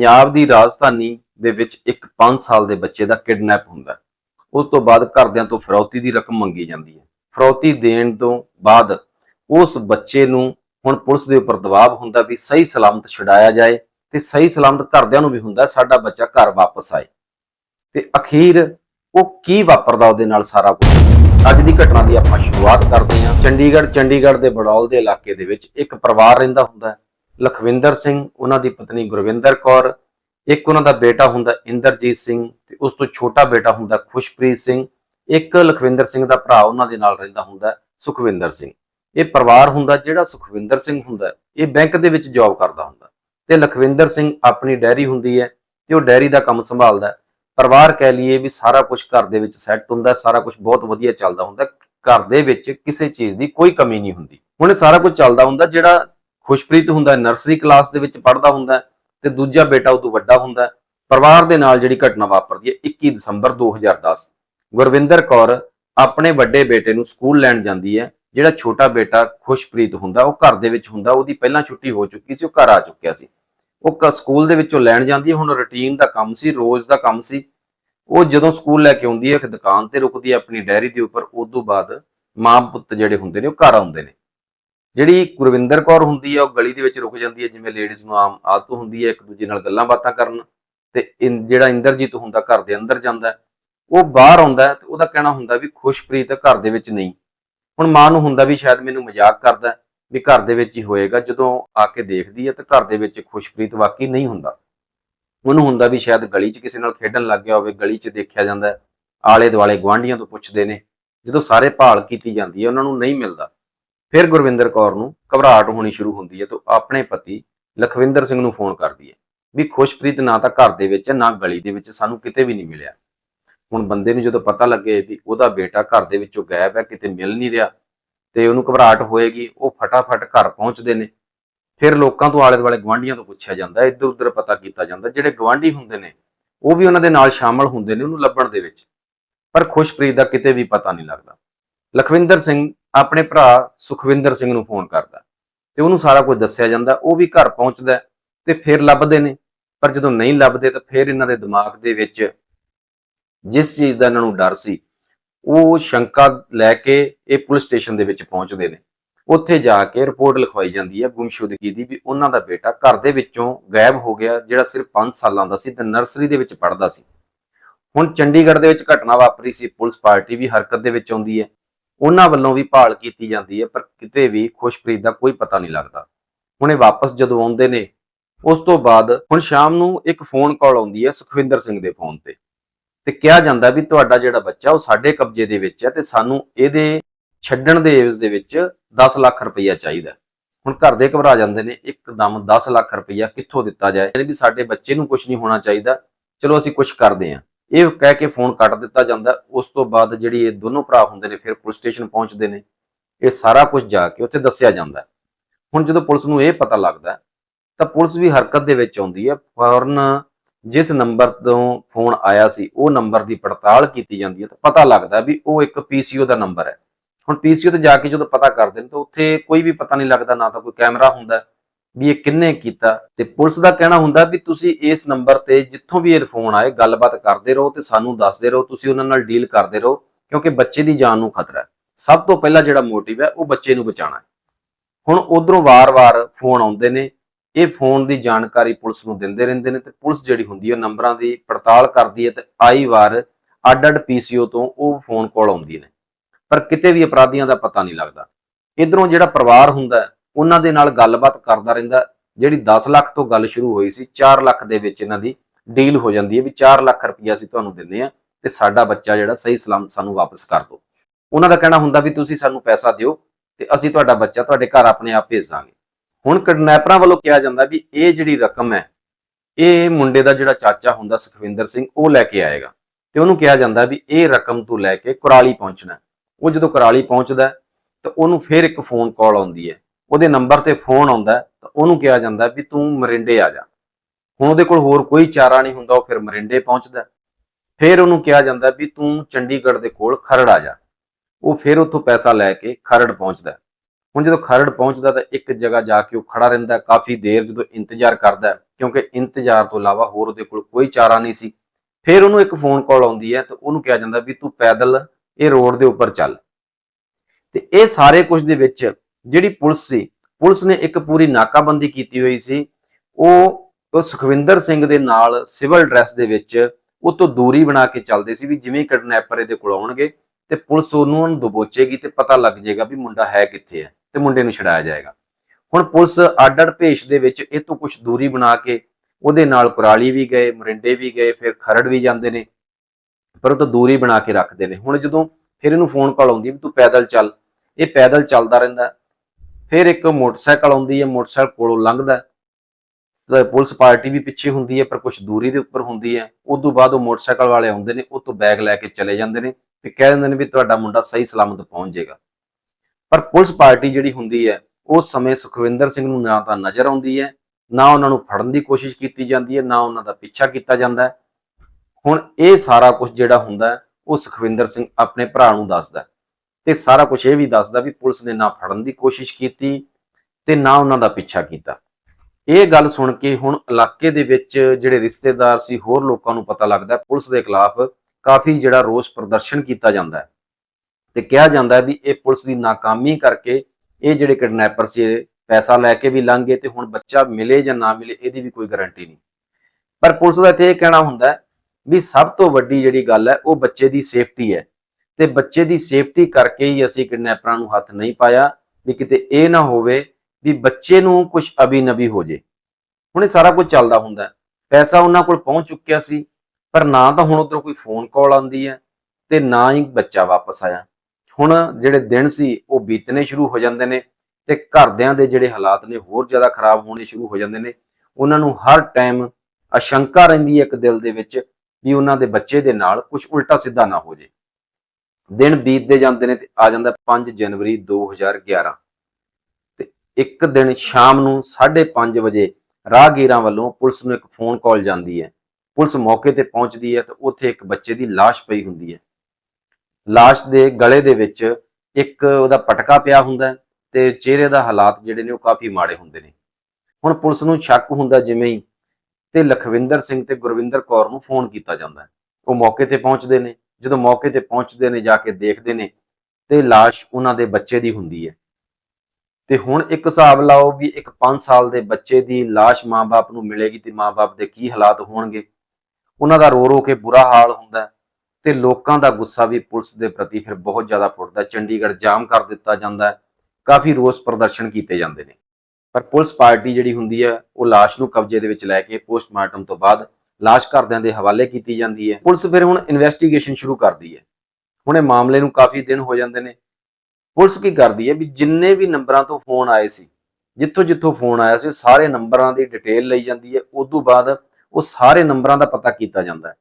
ਪੰਜਾਬ ਦੀ ਰਾਜਧਾਨੀ ਦੇ ਵਿੱਚ ਇੱਕ 5 ਸਾਲ ਦੇ ਬੱਚੇ ਦਾ ਕਿਡਨੈਪ ਹੁੰਦਾ ਉਸ ਤੋਂ ਬਾਅਦ ਘਰਦਿਆਂ ਤੋਂ ਫਿਰੌਤੀ ਦੀ ਰਕਮ ਮੰਗੀ ਜਾਂਦੀ ਹੈ। ਫਿਰੌਤੀ ਦੇਣ ਤੋਂ ਬਾਅਦ ਉਸ ਬੱਚੇ ਨੂੰ ਹੁਣ ਪੁਲਿਸ ਦੇ ਉੱਪਰ ਦਬਾਅ ਹੁੰਦਾ ਵੀ ਸਹੀ ਸਲਾਮਤ ਛੁਡਾਇਆ ਜਾਏ ਤੇ ਸਹੀ ਸਲਾਮਤ ਘਰਦਿਆਂ ਨੂੰ ਵੀ ਹੁੰਦਾ ਸਾਡਾ ਬੱਚਾ ਘਰ ਵਾਪਸ ਆਏ। ਤੇ ਅਖੀਰ ਉਹ ਕੀ ਵਾਪਰਦਾ ਉਹਦੇ ਨਾਲ ਸਾਰਾ ਕੁਝ? ਅੱਜ ਦੀ ਘਟਨਾ ਦੀ ਆਪਾਂ ਸ਼ੁਰੂਆਤ ਕਰਦੇ ਹਾਂ। ਚੰਡੀਗੜ੍ਹ ਚੰਡੀਗੜ੍ਹ ਦੇ ਬੜੌਲ ਦੇ ਇਲਾਕੇ ਦੇ ਵਿੱਚ ਇੱਕ ਪਰਿਵਾਰ ਰਹਿੰਦਾ ਹੁੰਦਾ ਹੈ। ਲਖਵਿੰਦਰ ਸਿੰਘ, ਉਹਨਾਂ ਦੀ ਪਤਨੀ ਗੁਰਵਿੰਦਰ ਕੌਰ, ਇੱਕ ਉਹਨਾਂ ਦਾ ਬੇਟਾ ਹੁੰਦਾ ਇੰਦਰਜੀਤ ਸਿੰਘ ਤੇ ਉਸ ਤੋਂ ਛੋਟਾ ਬੇਟਾ ਹੁੰਦਾ ਖੁਸ਼ਪ੍ਰੀਤ ਸਿੰਘ, ਇੱਕ ਲਖਵਿੰਦਰ ਸਿੰਘ ਦਾ ਭਰਾ ਉਹਨਾਂ ਦੇ ਨਾਲ ਰਹਿੰਦਾ ਹੁੰਦਾ ਸੁਖਵਿੰਦਰ ਸਿੰਘ। ਇਹ ਪਰਿਵਾਰ ਹੁੰਦਾ ਜਿਹੜਾ ਸੁਖਵਿੰਦਰ ਸਿੰਘ ਹੁੰਦਾ, ਇਹ ਬੈਂਕ ਦੇ ਵਿੱਚ ਜੌਬ ਕਰਦਾ ਹੁੰਦਾ। ਤੇ ਲਖਵਿੰਦਰ ਸਿੰਘ ਆਪਣੀ ਡੈਰੀ ਹੁੰਦੀ ਹੈ ਤੇ ਉਹ ਡੈਰੀ ਦਾ ਕੰਮ ਸੰਭਾਲਦਾ ਪਰਿਵਾਰ ਕਹਿ ਲਈਏ ਵੀ ਸਾਰਾ ਕੁਝ ਘਰ ਦੇ ਵਿੱਚ ਸੈੱਟ ਹੁੰਦਾ, ਸਾਰਾ ਕੁਝ ਬਹੁਤ ਵਧੀਆ ਚੱਲਦਾ ਹੁੰਦਾ, ਘਰ ਦੇ ਵਿੱਚ ਕਿਸੇ ਚੀਜ਼ ਦੀ ਕੋਈ ਕਮੀ ਨਹੀਂ ਹੁੰਦੀ। ਹੁਣ ਇਹ ਸਾਰਾ ਕੁਝ ਚੱਲਦਾ ਹੁੰਦਾ ਜਿਹੜਾ ਖੁਸ਼ਪ੍ਰੀਤ ਹੁੰਦਾ ਨਰਸਰੀ ਕਲਾਸ ਦੇ ਵਿੱਚ ਪੜ੍ਹਦਾ ਹੁੰਦਾ ਹੈ ਤੇ ਦੂਜਾ ਬੇਟਾ ਉਦੋਂ ਵੱਡਾ ਹੁੰਦਾ ਪਰਿਵਾਰ ਦੇ ਨਾਲ ਜਿਹੜੀ ਘਟਨਾ ਵਾਪਰਦੀ ਹੈ 21 ਦਸੰਬਰ 2010 ਗੁਰਵਿੰਦਰ ਕੌਰ ਆਪਣੇ ਵੱਡੇ ਬੇਟੇ ਨੂੰ ਸਕੂਲ ਲੈਣ ਜਾਂਦੀ ਹੈ, ਜਿਹੜਾ ਛੋਟਾ ਬੇਟਾ ਖੁਸ਼ਪ੍ਰੀਤ ਹੁੰਦਾ, ਉਹ ਘਰ ਦੇ ਵਿੱਚ ਹੁੰਦਾ, ਉਹਦੀ ਪਹਿਲਾਂ ਛੁੱਟੀ ਹੋ ਚੁੱਕੀ ਸੀ, ਉਹ ਘਰ ਆ ਚੁੱਕਿਆ ਸੀ। ਉਹ ਕ- ਸਕੂਲ ਦੇ ਵਿੱਚੋਂ ਲੈਣ ਜਾਂਦੀ ਹੈ, ਹੁਣ ਰੁਟੀਨ ਦਾ ਕੰਮ ਸੀ, ਰੋਜ਼ ਦਾ ਕੰਮ ਸੀ। ਉਹ ਜਦੋਂ ਸਕੂਲ ਲੈ ਕੇ ਆਉਂਦੀ ਹੈ ਫਿਰ ਦੁਕਾਨ ਤੇ ਰੁਕਦੀ ਹੈ, ਆਪਣੀ ਡੈਰੀ ਦੇ ਉੱਪਰ ਉਸ ਤੋਂ ਬਾਅਦ ਮਾਂ ਪੁੱਤ ਜਿਹੜੇ ਹੁੰਦੇ ਨੇ, ਉਹ ਘਰ ਆਉਂਦੇ ਨੇ। ਜਿਹੜੀ ਗੁਰਵਿੰਦਰ ਕੌਰ ਹੁੰਦੀ ਹੈ ਉਹ ਗਲੀ ਦੇ ਵਿੱਚ ਰੁਕ ਜਾਂਦੀ ਹੈ ਜਿਵੇਂ ਲੇਡੀਜ਼ ਨੂੰ ਆਮ ਆਦਤ ਹੁੰਦੀ ਹੈ ਇੱਕ ਦੂਜੇ ਨਾਲ ਗੱਲਾਂ ਬਾਤਾਂ ਕਰਨ, ਤੇ ਇਨ- ਜਿਹੜਾ ਇੰਦਰਜੀਤ ਹੁੰਦਾ, ਘਰ ਦੇ ਅੰਦਰ ਜਾਂਦਾ ਉਹ ਬਾਹਰ ਆਉਂਦਾ ਤੇ ਉਹਦਾ ਕਹਿਣਾ ਹੁੰਦਾ ਵੀ ਖੁਸ਼ਪ੍ਰੀਤ ਘਰ ਦੇ ਵਿੱਚ ਨਹੀਂ। ਹੁਣ ਮਾਂ ਨੂੰ ਹੁੰਦਾ ਵੀ ਸ਼ਾਇਦ ਮੈਨੂੰ ਮਜ਼ਾਕ ਕਰਦਾ ਵੀ ਘਰ ਦੇ ਵਿੱਚ ਹੀ ਹੋਏਗਾ, ਜਦੋਂ ਆ ਕੇ ਦੇਖਦੀ ਹੈ, ਤਾਂ ਘਰ ਦੇ ਵਿੱਚ ਖੁਸ਼ਪ੍ਰੀਤ ਵਾਕਈ ਨਹੀਂ ਹੁੰਦਾ। ਉਹਨੂੰ ਹੁੰਦਾ ਵੀ ਸ਼ਾਇਦ ਗਲੀ 'ਚ ਕਿਸੇ ਨਾਲ ਖੇਡਣ ਲੱਗ ਗਿਆ ਹੋਵੇ, ਗਲੀ 'ਚ ਦੇਖਿਆ ਜਾਂਦਾ ਆਲੇ ਦੁਆਲੇ ਗੁਆਂਢੀਆਂ ਤੋਂ ਪੁੱਛਦੇ ਨੇ, ਜਦੋਂ ਸਾਰੇ ਭਾਲ ਕੀਤੀ ਜਾਂਦੀ ਹੈ, ਉਹਨਾਂ ਨੂੰ ਨਹੀਂ ਮਿਲਦਾ। ਫਿਰ ਗੁਰਵਿੰਦਰ ਕੌਰ ਨੂੰ ਘਬਰਾਹਟ ਹੋਣੀ ਸ਼ੁਰੂ ਹੁੰਦੀ ਹੈ ਤੇ ਆਪਣੇ ਪਤੀ ਲਖਵਿੰਦਰ ਸਿੰਘ ਨੂੰ ਫੋਨ ਕਰਦੀ ਹੈ ਵੀ ਖੁਸ਼ਪ੍ਰੀਤ ਨਾ ਤਾਂ ਘਰ ਦੇ ਵਿੱਚ ਹੈ ਨਾ ਗਲੀ ਦੇ ਵਿੱਚ ਸਾਨੂੰ ਕਿਤੇ ਵੀ ਨਹੀਂ ਮਿਲਿਆ। ਹੁਣ ਬੰਦੇ ਨੂੰ ਜਦੋਂ ਪਤਾ ਲੱਗੇ ਵੀ ਉਹਦਾ ਬੇਟਾ ਘਰ ਦੇ ਵਿੱਚੋਂ ਗਾਇਬ ਹੈ, ਕਿਤੇ ਮਿਲ ਨਹੀਂ ਰਿਹਾ ਤੇ ਉਹਨੂੰ ਘਬਰਾਹਟ ਹੋਏਗੀ, ਉਹ ਫਟਾਫਟ ਘਰ ਪਹੁੰਚਦੇ ਨੇ। ਫਿਰ ਲੋਕਾਂ ਤੋਂ ਆਲੇ ਦੁਆਲੇ ਗਵਾਂਢੀਆਂ ਤੋਂ ਪੁੱਛਿਆ ਜਾਂਦਾ ਇੱਧਰ ਉੱਧਰ ਪਤਾ ਕੀਤਾ ਜਾਂਦਾ, ਜਿਹੜੇ ਗਵਾਂਢੀ ਹੁੰਦੇ ਨੇ, ਉਹ ਵੀ ਉਹਨਾਂ ਦੇ ਨਾਲ ਸ਼ਾਮਲ ਹੁੰਦੇ ਨੇ ਉਹਨੂੰ ਲੱਭਣ ਦੇ ਵਿੱਚ। ਪਰ ਖੁਸ਼ਪ੍ਰੀਤ ਦਾ ਕਿਤੇ ਵੀ ਪਤਾ ਨਹੀਂ ਲੱਗਦਾ। ਲਖਵਿੰਦਰ ਸਿੰਘ ਆਪਣੇ ਭਰਾ ਸੁਖਵਿੰਦਰ ਸਿੰਘ ਨੂੰ ਫੋਨ ਕਰਦਾ ਤੇ ਉਹਨੂੰ ਸਾਰਾ ਕੁਝ ਦੱਸਿਆ ਜਾਂਦਾ, ਉਹ ਵੀ ਘਰ ਪਹੁੰਚਦਾ ਹੈ ਤੇ ਫਿਰ ਲੱਭਦੇ ਨੇ। ਪਰ ਜਦੋਂ ਨਹੀਂ ਲੱਭਦੇ ਤਾਂ ਫਿਰ ਇਹਨਾਂ ਦੇ ਦਿਮਾਗ ਦੇ ਵਿੱਚ ਜਿਸ ਚੀਜ਼ ਦਾ ਇਹਨਾਂ ਨੂੰ ਡਰ ਸੀ, ਉਹ ਸ਼ੰਕਾ ਲੈ ਕੇ ਇਹ ਪੁਲਿਸ ਸਟੇਸ਼ਨ ਦੇ ਵਿੱਚ ਪਹੁੰਚਦੇ ਨੇ। ਉੱਥੇ ਜਾ ਕੇ ਰਿਪੋਰਟ ਲਿਖਵਾਈ ਜਾਂਦੀ ਹੈ ਗੁੰਮਸ਼ੁਦਗੀ ਦੀ ਵੀ ਉਹਨਾਂ ਦਾ ਬੇਟਾ ਘਰ ਦੇ ਵਿੱਚੋਂ ਗਾਇਬ ਹੋ ਗਿਆ, ਜਿਹੜਾ ਸਿਰਫ 5 ਸਾਲਾਂ ਦਾ ਸੀ ਤੇ ਨਰਸਰੀ ਦੇ ਵਿੱਚ ਪੜ੍ਹਦਾ ਸੀ। ਹੁਣ ਚੰਡੀਗੜ੍ਹ ਦੇ ਵਿੱਚ ਘਟਨਾ ਵਾਪਰੀ ਸੀ, ਪੁਲਿਸ ਪਾਰਟੀ ਵੀ ਹਰਕਤ ਦੇ ਵਿੱਚ ਆਉਂਦੀ ਹੈ। ਉਹਨਾਂ ਵੱਲੋਂ ਵੀ ਭਾਲ ਕੀਤੀ ਜਾਂਦੀ ਹੈ, ਪਰ ਕਿਤੇ ਵੀ ਖੁਸ਼ਪ੍ਰੀਤ ਦਾ ਕੋਈ ਪਤਾ ਨਹੀਂ ਲੱਗਦਾ। ਹੁਣ ਇਹ ਵਾਪਸ ਜਦੋਂ ਆਉਂਦੇ ਨੇ, ਉਸ ਤੋਂ ਬਾਅਦ ਹੁਣ ਸ਼ਾਮ ਨੂੰ ਇੱਕ ਫੋਨ ਕਾਲ ਆਉਂਦੀ ਹੈ ਸੁਖਵਿੰਦਰ ਸਿੰਘ ਦੇ ਫੋਨ ਤੇ। ਤੇ ਕਿਹਾ ਜਾਂਦਾ ਵੀ ਤੁਹਾਡਾ ਜਿਹੜਾ ਬੱਚਾ ਉਹ ਸਾਡੇ ਕਬਜ਼ੇ ਦੇ ਵਿੱਚ ਹੈ ਤੇ ਸਾਨੂੰ ਇਹਦੇ ਛੱਡਣ ਦੇ ਏਵਜ਼ ਦੇ ਵਿੱਚ 10 ਲੱਖ ਰੁਪਈਆ ਚਾਹੀਦਾ ਹੁਣ ਘਰ ਦੇ ਘਬਰਾ ਜਾਂਦੇ ਨੇ, ਇੱਕਦਮ 10 ਲੱਖ ਰੁਪਈਆ ਕਿੱਥੋਂ ਦਿੱਤਾ ਜਾਏ? ਯਾਨੀ ਵੀ ਸਾਡੇ ਬੱਚੇ ਨੂੰ ਕੁਝ ਨਹੀਂ ਹੋਣਾ ਚਾਹੀਦਾ। ਚਲੋ ਅਸੀਂ ਕੁਝ ਕਰਦੇ ਹਾਂ। ਇਹ ਕਹਿ ਕੇ ਫੋਨ ਕੱਟ ਦਿੱਤਾ ਜਾਂਦਾ, ਉਸ ਤੋਂ ਬਾਅਦ ਜਿਹੜੀ ਇਹ ਦੋਨੋਂ ਭਰਾ ਹੁੰਦੇ ਨੇ, ਫਿਰ ਪੁਲਿਸ ਸਟੇਸ਼ਨ ਪਹੁੰਚਦੇ ਨੇ। ਇਹ ਸਾਰਾ ਕੁਝ ਜਾ ਕੇ ਉੱਥੇ ਦੱਸਿਆ ਜਾਂਦਾ। ਹੁਣ ਜਦੋਂ ਪੁਲਿਸ ਨੂੰ ਇਹ ਪਤਾ ਲੱਗਦਾ, ਤਾਂ ਪੁਲਿਸ ਵੀ ਹਰਕਤ ਦੇ ਵਿੱਚ ਆਉਂਦੀ ਹੈ। ਫੌਰਨ ਜਿਸ ਨੰਬਰ ਤੋਂ ਫੋਨ ਆਇਆ ਸੀ, ਉਹ ਨੰਬਰ ਦੀ ਪੜਤਾਲ ਕੀਤੀ ਜਾਂਦੀ ਹੈ, ਤਾਂ ਪਤਾ ਲੱਗਦਾ ਵੀ ਉਹ ਇੱਕ ਪੀਸੀਓ ਦਾ ਨੰਬਰ ਹੈ। ਹੁਣ ਪੀਸੀਓ ਤੇ ਜਾ ਕੇ ਜਦੋਂ ਪਤਾ ਕਰਦੇ ਨੇ, ਤਾਂ ਉੱਥੇ ਕੋਈ ਵੀ ਪਤਾ ਨਹੀਂ ਲੱਗਦਾ, ਨਾ ਤਾਂ ਕੋਈ ਕੈਮਰਾ ਹੁੰਦਾ। ਵੀ ਇਹ ਕਿੰਨੇ ਕੀਤਾ ਤੇ ਪੁਲਿਸ ਦਾ ਕਹਿਣਾ ਹੁੰਦਾ ਵੀ ਤੁਸੀਂ ਇਸ ਨੰਬਰ ਤੇ ਜਿੱਥੋਂ ਵੀ ਇਹ ਫੋਨ ਆਏ ਗੱਲਬਾਤ ਕਰਦੇ ਰਹੋ ਤੇ ਸਾਨੂੰ ਦੱਸਦੇ ਰਹੋ, ਤੁਸੀਂ ਉਹਨਾਂ ਨਾਲ ਡੀਲ ਕਰਦੇ ਰਹੋ, ਕਿਉਂਕਿ ਬੱਚੇ ਦੀ ਜਾਨ ਨੂੰ ਖਤਰਾ ਹੈ। ਸਭ ਤੋਂ ਪਹਿਲਾਂ ਜਿਹੜਾ ਮੋਟਿਵ ਹੈ, ਉਹ ਬੱਚੇ ਨੂੰ ਬਚਾਉਣਾ ਹੈ। ਹੁਣ ਉਧਰੋਂ ਵਾਰ-ਵਾਰ ਫੋਨ ਆਉਂਦੇ ਨੇ, ਇਹ ਫੋਨ ਦੀ ਜਾਣਕਾਰੀ ਪੁਲਿਸ ਨੂੰ ਦਿੰਦੇ ਰਹਿੰਦੇ ਨੇ ਤੇ ਪੁਲਿਸ ਜਿਹੜੀ ਹੁੰਦੀ ਹੈ, ਉਹ ਨੰਬਰਾਂ ਦੀ ਪੜਤਾਲ ਕਰਦੀ ਹੈ ਤੇ ਆਈ ਵਾਰ ਅੱਡ-ਅੱਡ ਪੀਸੀਓ ਤੋਂ ਉਹ ਫੋਨ ਕਾਲ ਆਉਂਦੀ ਨੇ। ਪਰ ਕਿਤੇ ਵੀ ਅਪਰਾਧੀਆਂ ਦਾ ਪਤਾ ਨਹੀਂ ਲੱਗਦਾ। ਇਧਰੋਂ ਜਿਹੜਾ ਪਰਿਵਾਰ ਹੁੰਦਾ ਉਹਨਾਂ ਦੇ ਨਾਲ ਗੱਲਬਾਤ ਕਰਦਾ ਰਹਿੰਦਾ, ਜਿਹੜੀ 10 ਲੱਖ ਤੋਂ ਗੱਲ ਸ਼ੁਰੂ ਹੋਈ ਸੀ 4 ਲੱਖ ਦੇ ਵਿੱਚ ਇਹਨਾਂ ਦੀ ਡੀਲ ਹੋ ਜਾਂਦੀ ਹੈ ਵੀ 4 ਲੱਖ ਰੁਪਈਆ ਅਸੀਂ ਤੁਹਾਨੂੰ ਦਿੰਦੇ ਆ ਤੇ ਸਾਡਾ ਬੱਚਾ ਜਿਹੜਾ ਸਹੀ ਸਲਾਮ ਸਾਨੂੰ ਵਾਪਸ ਕਰ ਦਿਓ। ਉਹਨਾਂ ਦਾ ਕਹਿਣਾ ਹੁੰਦਾ ਵੀ ਤੁਸੀਂ ਸਾਨੂੰ ਪੈਸਾ ਦਿਓ ਤੇ ਅਸੀਂ ਤੁਹਾਡਾ ਬੱਚਾ ਤੁਹਾਡੇ ਘਰ ਆਪਣੇ ਆਪ ਭੇਜ ਦਾਂਗੇ ਹੁਣ ਕਿਡਨੈਪਰਾਂ ਵੱਲੋਂ ਕਿਹਾ ਜਾਂਦਾ ਵੀ ਇਹ ਜਿਹੜੀ ਰਕਮ ਹੈ, ਇਹ ਮੁੰਡੇ ਦਾ ਜਿਹੜਾ ਚਾਚਾ ਹੁੰਦਾ ਸੁਖਵਿੰਦਰ ਸਿੰਘ, ਉਹ ਲੈ ਕੇ ਆਏਗਾ। ਤੇ ਉਹਨੂੰ ਕਿਹਾ ਜਾਂਦਾ ਵੀ ਇਹ ਰਕਮ ਤੂੰ ਲੈ ਕੇ ਕੁਰਾਲੀ ਪਹੁੰਚਣਾ। ਉਹ ਜਦੋਂ ਕੁਰਾਲੀ ਪਹੁੰਚਦਾ ਤਾਂ ਉਹਨੂੰ ਫਿਰ ਇੱਕ ਫੋਨ ਕਾਲ ਆਉਂਦੀ ਹੈ। ਉਹਦੇ ਨੰਬਰ ਤੇ ਫੋਨ ਆਉਂਦਾ ਤਾਂ ਉਹਨੂੰ ਕਿਹਾ ਜਾਂਦਾ ਵੀ ਤੂੰ ਮਰਿੰਡੇ ਆ ਜਾ। ਹੁਣ ਉਹਦੇ ਕੋਲ ਹੋਰ ਕੋਈ ਚਾਰਾ ਨਹੀਂ ਹੁੰਦਾ, ਉਹ ਫਿਰ ਮਰਿੰਡੇ ਪਹੁੰਚਦਾ ਫਿਰ ਉਹਨੂੰ ਕਿਹਾ ਜਾਂਦਾ ਵੀ ਤੂੰ ਚੰਡੀਗੜ੍ਹ ਦੇ ਕੋਲ ਖਰੜ ਆ ਜਾ। ਉਹ ਫਿਰ ਉੱਥੋਂ ਪੈਸਾ ਲੈ ਕੇ ਖਰੜ ਪਹੁੰਚਦਾ ਹੁਣ ਜਦੋਂ ਖਰੜ ਪਹੁੰਚਦਾ ਤਾਂ ਇੱਕ ਜਗ੍ਹਾ ਜਾ ਕੇ ਉਹ ਖੜਾ ਰਹਿੰਦਾ ਕਾਫੀ ਦੇਰ ਜਦੋਂ ਇੰਤਜ਼ਾਰ ਕਰਦਾ ਕਿਉਂਕਿ ਇੰਤਜ਼ਾਰ ਤੋਂ ਇਲਾਵਾ ਹੋਰ ਉਹਦੇ ਕੋਲ ਕੋਈ ਚਾਰਾ ਨਹੀਂ ਸੀ। ਫਿਰ ਉਹਨੂੰ ਇੱਕ ਫੋਨ ਕਾਲ ਆਉਂਦੀ ਹੈ, ਤੇ ਉਹਨੂੰ ਕਿਹਾ ਜਾਂਦਾ ਵੀ ਤੂੰ ਪੈਦਲ ਇਹ ਰੋਡ ਦੇ ਉੱਪਰ ਚੱਲ। ਤੇ ਇਹ ਸਾਰੇ ਕੁਝ ਦੇ ਵਿੱਚ ਜਿਹੜੀ ਪੁਲਿਸ ਸੀ, ਪੁਲਿਸ ਨੇ ਇੱਕ ਪੂਰੀ ਨਾਕਾਬੰਦੀ ਕੀਤੀ ਹੋਈ ਸੀ। ਉਹ ਉਹ ਸੁਖਵਿੰਦਰ ਸਿੰਘ ਦੇ ਨਾਲ ਸਿਵਲ ਡਰੈਸ ਦੇ ਵਿੱਚ ਉਹ ਤੋਂ ਦੂਰੀ ਬਣਾ ਕੇ ਚੱਲਦੇ ਸੀ ਵੀ ਜਿਵੇਂ ਕਿਡਨੈਪਰ ਇਹਦੇ ਕੋਲ ਆਉਣਗੇ ਤੇ ਪੁਲਿਸ ਉਹਨੂੰ ਉਹਨੂੰ ਦਬੋਚੇਗੀ ਤੇ ਪਤਾ ਲੱਗ ਜਾਏਗਾ ਵੀ ਮੁੰਡਾ ਹੈ ਕਿੱਥੇ ਹੈ ਤੇ ਮੁੰਡੇ ਨੂੰ ਛਡਾਇਆ ਜਾਏਗਾ। ਹੁਣ ਪੁਲਿਸ ਅੱਡ-ਅੱਡ ਭੇਸ਼ ਦੇ ਵਿੱਚ ਇਹ ਤੋਂ ਕੁਝ ਦੂਰੀ ਬਣਾ ਕੇ ਉਹਦੇ ਨਾਲ ਕੁਰਾਲੀ ਵੀ ਗਏ, ਮਰਿੰਡੇ ਵੀ ਗਏ, ਫਿਰ ਖਰੜ ਵੀ ਜਾਂਦੇ ਨੇ, ਪਰ ਉਹ ਤੋਂ ਦੂਰੀ ਬਣਾ ਕੇ ਰੱਖਦੇ ਨੇ। ਹੁਣ ਜਦੋਂ ਫਿਰ ਇਹਨੂੰ ਫੋਨ ਕਾਲ ਆਉਂਦੀ ਵੀ ਤੂੰ ਪੈਦਲ ਚੱਲ, ਇਹ ਪੈਦਲ ਚੱਲਦਾ ਰਹਿੰਦਾ ਫਿਰ ਇੱਕ ਮੋਟਰਸਾਈਕਲ ਆਉਂਦੀ ਹੈ, ਮੋਟਰਸਾਈਕਲ ਕੋਲੋਂ ਲੰਘਦਾ ਤੇ ਪੁਲਿਸ ਪਾਰਟੀ ਵੀ ਪਿੱਛੇ ਹੁੰਦੀ ਹੈ, ਪਰ ਕੁਝ ਦੂਰੀ ਦੇ ਉੱਪਰ ਹੁੰਦੀ ਹੈ। ਉਸ ਤੋਂ ਬਾਅਦ ਉਹ ਮੋਟਰਸਾਈਕਲ ਵਾਲੇ ਆਉਂਦੇ ਨੇ, ਉਹ ਤੋਂ ਬੈਗ ਲੈ ਕੇ ਚਲੇ ਜਾਂਦੇ ਨੇ ਤੇ ਕਹਿ ਦਿੰਦੇ ਨੇ ਵੀ ਤੁਹਾਡਾ ਮੁੰਡਾ ਸਹੀ ਸਲਾਮਤ ਪਹੁੰਚ ਜਾਏਗਾ। ਪਰ ਪੁਲਿਸ ਪਾਰਟੀ ਜਿਹੜੀ ਹੁੰਦੀ ਹੈ, ਉਸ ਸਮੇਂ ਸੁਖਵਿੰਦਰ ਸਿੰਘ ਨੂੰ ਨਾ ਤਾਂ ਨਜ਼ਰ ਆਉਂਦੀ ਹੈ, ਨਾ ਉਹਨਾਂ ਨੂੰ ਫੜਨ ਦੀ ਕੋਸ਼ਿਸ਼ ਕੀਤੀ ਜਾਂਦੀ ਹੈ, ਨਾ ਉਹਨਾਂ ਦਾ ਪਿੱਛਾ ਕੀਤਾ ਜਾਂਦਾ ਹੈ। ਹੁਣ ਇਹ ਸਾਰਾ ਕੁਝ ਜਿਹੜਾ ਹੁੰਦਾ ਉਹ ਸੁਖਵਿੰਦਰ ਸਿੰਘ ਆਪਣੇ ਭਰਾ ਨੂੰ ਦੱਸਦਾ ਤੇ ਸਾਰਾ ਕੁਝ ਇਹ ਵੀ ਦੱਸਦਾ ਵੀ ਪੁਲਿਸ ਨੇ ਨਾ ਫੜਨ ਦੀ ਕੋਸ਼ਿਸ਼ ਕੀਤੀ ਤੇ ਨਾ ਉਹਨਾਂ ਦਾ ਪਿੱਛਾ ਕੀਤਾ। ਇਹ ਗੱਲ ਸੁਣ ਕੇ ਹੁਣ ਇਲਾਕੇ ਦੇ ਵਿੱਚ ਜਿਹੜੇ ਰਿਸ਼ਤੇਦਾਰ ਸੀ, ਹੋਰ ਲੋਕਾਂ ਨੂੰ ਪਤਾ ਲੱਗਦਾ ਪੁਲਿਸ ਦੇ ਖਿਲਾਫ ਕਾਫੀ ਜਿਹੜਾ ਰੋਸ ਪ੍ਰਦਰਸ਼ਨ ਕੀਤਾ ਜਾਂਦਾ ਹੈ। ਤੇ ਕਿਹਾ ਜਾਂਦਾ ਹੈ ਵੀ ਇਹ ਪੁਲਿਸ ਦੀ ਨਾਕਾਮੀ ਕਰਕੇ ਇਹ ਜਿਹੜੇ ਕਿਡਨੈਪਰ ਸੀ ਪੈਸਾ ਲੈ ਕੇ ਵੀ ਲੰਘ ਗਏ ਤੇ ਹੁਣ ਬੱਚਾ ਮਿਲੇ ਜਾਂ ਨਾ ਮਿਲੇ, ਇਹਦੀ ਵੀ ਕੋਈ ਗਾਰੰਟੀ ਨਹੀਂ। ਪਰ ਪੁਲਿਸ ਦਾ ਇੱਥੇ ਇਹ ਕਹਿਣਾ ਹੁੰਦਾ ਵੀ ਸਭ ਤੋਂ ਵੱਡੀ ਜਿਹੜੀ ਗੱਲ ਹੈ, ਉਹ ਬੱਚੇ ਦੀ ਸੇਫਟੀ ਹੈ। ਤੇ ਬੱਚੇ ਦੀ ਸੇਫਟੀ ਕਰਕੇ ਹੀ ਅਸੀਂ ਕਿਡਨੈਪਰਾਂ ਨੂੰ ਹੱਥ ਨਹੀਂ ਪਾਇਆ ਵੀ ਕਿਤੇ ਇਹ ਨਾ ਹੋਵੇ ਵੀ ਬੱਚੇ ਨੂੰ ਕੁਝ ਅਬੀ-ਨਬੀ ਹੋ ਜੇ। ਹੁਣ ਇਹ ਸਾਰਾ ਕੁਝ ਚੱਲਦਾ ਹੁੰਦਾ ਪੈਸਾ ਉਹਨਾਂ ਕੋਲ ਪਹੁੰਚ ਚੁੱਕਿਆ ਸੀ, ਪਰ ਨਾ ਤਾਂ ਹੁਣ ਉਧਰੋਂ ਕੋਈ ਫੋਨ ਕਾਲ ਆਉਂਦੀ ਹੈ ਤੇ ਨਾ ਹੀ ਬੱਚਾ ਵਾਪਸ ਆਇਆ। ਹੁਣ ਜਿਹੜੇ ਦਿਨ ਸੀ, ਉਹ ਬੀਤਨੇ ਸ਼ੁਰੂ ਹੋ ਜਾਂਦੇ ਨੇ ਤੇ ਘਰਦਿਆਂ ਦੇ ਜਿਹੜੇ ਹਾਲਾਤ ਨੇ ਹੋਰ ਜ਼ਿਆਦਾ ਖਰਾਬ ਹੋਣੇ ਸ਼ੁਰੂ ਹੋ ਜਾਂਦੇ ਨੇ। ਉਹਨਾਂ ਨੂੰ ਹਰ ਟਾਈਮ ਅਸ਼ੰਕਾ ਰਹਿੰਦੀ ਹੈ ਇੱਕ ਦਿਲ ਦੇ ਵਿੱਚ ਵੀ ਉਹਨਾਂ ਦੇ ਬੱਚੇ ਦੇ ਨਾਲ ਕੁਝ ਉਲਟਾ ਸਿੱਧਾ ਨਾ ਹੋ ਜੇ। ਦਿਨ ਬੀਤਦੇ ਜਾਂਦੇ ਨੇ ਤੇ ਆ ਜਾਂਦਾ 5 ਜਨਵਰੀ 2011 ਤੇ ਇੱਕ ਦਿਨ ਸ਼ਾਮ ਨੂੰ 5:30 ਵਜੇ ਰਾਹਗੀਰਾਂ ਵੱਲੋਂ ਪੁਲਿਸ ਨੂੰ ਇੱਕ ਫੋਨ ਕਾਲ ਜਾਂਦੀ ਹੈ। ਪੁਲਿਸ ਮੌਕੇ ਤੇ ਪਹੁੰਚਦੀ ਹੈ ਤੇ ਉੱਥੇ ਇੱਕ ਬੱਚੇ ਦੀ ਲਾਸ਼ ਪਈ ਹੁੰਦੀ ਹੈ। ਲਾਸ਼ ਦੇ ਗਲੇ ਦੇ ਵਿੱਚ ਇੱਕ ਉਹਦਾ ਪਟਕਾ ਪਿਆ ਹੁੰਦਾ ਹੈ ਤੇ ਚਿਹਰੇ ਦਾ ਹਾਲਾਤ ਜਿਹੜੇ ਨੇ ਉਹ ਕਾਫੀ ਮਾੜੇ ਹੁੰਦੇ ਨੇ। ਹੁਣ ਪੁਲਿਸ ਨੂੰ ਸ਼ੱਕ ਹੁੰਦਾ ਜਿਵੇਂ ਹੀ ਤੇ ਲਖਵਿੰਦਰ ਸਿੰਘ ਤੇ ਗੁਰਵਿੰਦਰ ਕੌਰ ਨੂੰ ਫੋਨ ਕੀਤਾ ਜਾਂਦਾ ਉਹ ਮੌਕੇ ਤੇ ਪਹੁੰਚਦੇ ਨੇ ਜਦੋਂ ਮੌਕੇ ਤੇ ਪਹੁੰਚਦੇ ਨੇ, ਜਾ ਕੇ ਦੇਖਦੇ ਨੇ, ਤੇ ਲਾਸ਼ ਉਹਨਾਂ ਦੇ ਬੱਚੇ ਦੀ ਹੁੰਦੀ ਹੈ। ਤੇ ਹੁਣ ਇੱਕ ਹਿਸਾਬ ਲਾਓ ਵੀ ਇੱਕ 5 ਸਾਲ ਦੇ ਬੱਚੇ ਦੀ ਲਾਸ਼ ਮਾਂ-ਬਾਪ ਨੂੰ ਮਿਲੇਗੀ ਤੇ ਮਾਂ-ਬਾਪ ਦੇ ਕੀ ਹਾਲਾਤ ਹੋਣਗੇ? ਉਹਨਾਂ ਦਾ ਰੋ ਰੋ ਕੇ ਬੁਰਾ ਹਾਲ ਹੁੰਦਾ ਹੈ ਤੇ ਲੋਕਾਂ ਦਾ ਗੁੱਸਾ ਵੀ ਪੁਲਿਸ ਦੇ ਪ੍ਰਤੀ ਫਿਰ ਬਹੁਤ ਜ਼ਿਆਦਾ ਫੁੱਟਦਾ ਚੰਡੀਗੜ੍ਹ ਜਾਮ ਕਰ ਦਿੱਤਾ ਜਾਂਦਾ ਕਾਫੀ ਰੋਸ ਪ੍ਰਦਰਸ਼ਨ ਕੀਤੇ ਜਾਂਦੇ ਨੇ। ਪਰ ਪੁਲਿਸ ਪਾਰਟੀ ਜਿਹੜੀ ਹੁੰਦੀ ਹੈ, ਉਹ ਲਾਸ਼ ਨੂੰ ਕਬਜ਼ੇ ਦੇ ਵਿੱਚ ਲੈ ਕੇ ਪੋਸਟਮਾਰਟਮ ਤੋਂ ਬਾਅਦ ਲਾਸ਼ ਘਰਦਿਆਂ ਦੇ ਹਵਾਲੇ ਕੀਤੀ ਜਾਂਦੀ ਹੈ। ਪੁਲਿਸ ਫਿਰ ਹੁਣ ਇਨਵੈਸਟੀਗੇਸ਼ਨ ਸ਼ੁਰੂ ਕਰਦੀ ਹੈ। ਹੁਣ ਇਹ ਮਾਮਲੇ ਨੂੰ ਕਾਫੀ ਦਿਨ ਹੋ ਜਾਂਦੇ ਨੇ। ਪੁਲਿਸ ਕੀ ਕਰਦੀ ਹੈ ਵੀ ਜਿੰਨੇ ਵੀ ਨੰਬਰਾਂ ਤੋਂ ਫੋਨ ਆਏ ਸੀ, ਜਿੱਥੋਂ ਜਿੱਥੋਂ ਫੋਨ ਆਇਆ ਸੀ ਸਾਰੇ ਨੰਬਰਾਂ ਦੀ ਡਿਟੇਲ ਲਈ ਜਾਂਦੀ ਹੈ। ਉਸ ਤੋਂ ਬਾਅਦ ਉਹ ਸਾਰੇ ਨੰਬਰਾਂ ਦਾ ਪਤਾ ਕੀਤਾ ਜਾਂਦਾ ਹੈ।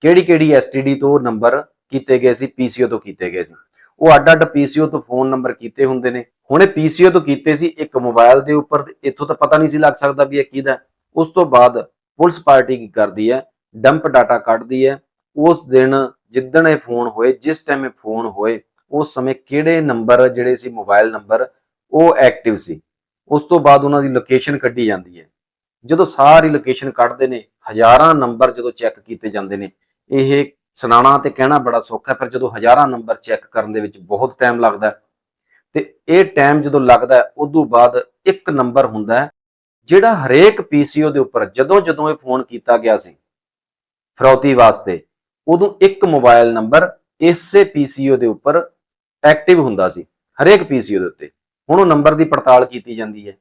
ਕਿਹੜੀ ਕਿਹੜੀ ਐਸਟੀਡੀ ਤੋਂ ਨੰਬਰ ਕੀਤੇ ਗਏ ਸੀ ਪੀਸੀਓ ਤੋਂ ਕੀਤੇ ਗਏ ਸੀ। ਉਹ ਅੱਡ-ਅੱਡ ਪੀਸੀਓ ਤੋਂ ਫੋਨ ਨੰਬਰ ਕੀਤੇ ਹੁੰਦੇ ਨੇ। ਹੁਣ ਇਹ ਪੀਸੀਓ ਤੋਂ ਕੀਤੇ ਸੀ ਇੱਕ ਮੋਬਾਈਲ ਦੇ ਉੱਪਰ ਇੱਥੋਂ ਤਾਂ ਪਤਾ ਨਹੀਂ ਸੀ ਲੱਗ ਸਕਦਾ ਵੀ ਇਹ ਕਿਹਦਾ ਉਸ ਤੋਂ ਬਾਅਦ ਪੁਲਿਸ ਪਾਰਟੀ ਕੀ ਕਰਦੀ ਹੈ? ਡੰਪ ਡਾਟਾ ਕੱਢਦੀ ਹੈ। ਉਸ ਦਿਨ ਜਿੱਦਣ ਇਹ ਫੋਨ ਹੋਏ ਜਿਸ ਟਾਈਮ ਇਹ ਫੋਨ ਹੋਏ ਉਸ ਸਮੇਂ ਕਿਹੜੇ ਨੰਬਰ ਜਿਹੜੇ ਸੀ ਮੋਬਾਈਲ ਨੰਬਰ ਉਹ ਐਕਟਿਵ ਸੀ। ਉਸ ਤੋਂ ਬਾਅਦ ਉਹਨਾਂ ਦੀ ਲੋਕੇਸ਼ਨ ਕੱਢੀ ਜਾਂਦੀ ਹੈ। ਜਦੋਂ ਸਾਰੀ ਲੋਕੇਸ਼ਨ ਕੱਢਦੇ ਨੇ ਹਜ਼ਾਰਾਂ ਨੰਬਰ ਜਦੋਂ ਚੈੱਕ ਕੀਤੇ ਜਾਂਦੇ ਨੇ ਇਹ ਸੁਣਾਉਣਾ ਤੇ ਕਹਿਣਾ ਬੜਾ ਸੌਖਾ ਹੈ, ਪਰ ਜਦੋਂ ਹਜ਼ਾਰਾਂ ਨੰਬਰ ਚੈੱਕ ਕਰਨ ਦੇ ਵਿੱਚ ਬਹੁਤ ਟਾਈਮ ਲੱਗਦਾ ਹੈ। ਤੇ ਇਹ ਟਾਈਮ ਜਦੋਂ ਲੱਗਦਾ ਹੈ, ਉਦੋਂ ਬਾਅਦ ਇੱਕ ਨੰਬਰ ਹੁੰਦਾ ਜਿਹੜਾ ਹਰੇਕ ਪੀਸੀਓ ਦੇ ਉੱਪਰ ਜਦੋਂ ਜਦੋਂ ਇਹ ਫੋਨ ਕੀਤਾ ਗਿਆ ਸੀ, ਫਰੌਤੀ ਵਾਸਤੇ, ਉਦੋਂ ਇੱਕ ਮੋਬਾਈਲ ਨੰਬਰ ਇਸੇ ਪੀਸੀਓ ਦੇ ਉੱਪਰ ਐਕਟਿਵ ਹੁੰਦਾ ਸੀ, ਹਰੇਕ ਪੀਸੀਓ ਦੇ ਉੱਤੇ। ਹੁਣ ਉਹ ਨੰਬਰ ਦੀ ਪੜਤਾਲ ਕੀਤੀ ਜਾਂਦੀ ਹੈ।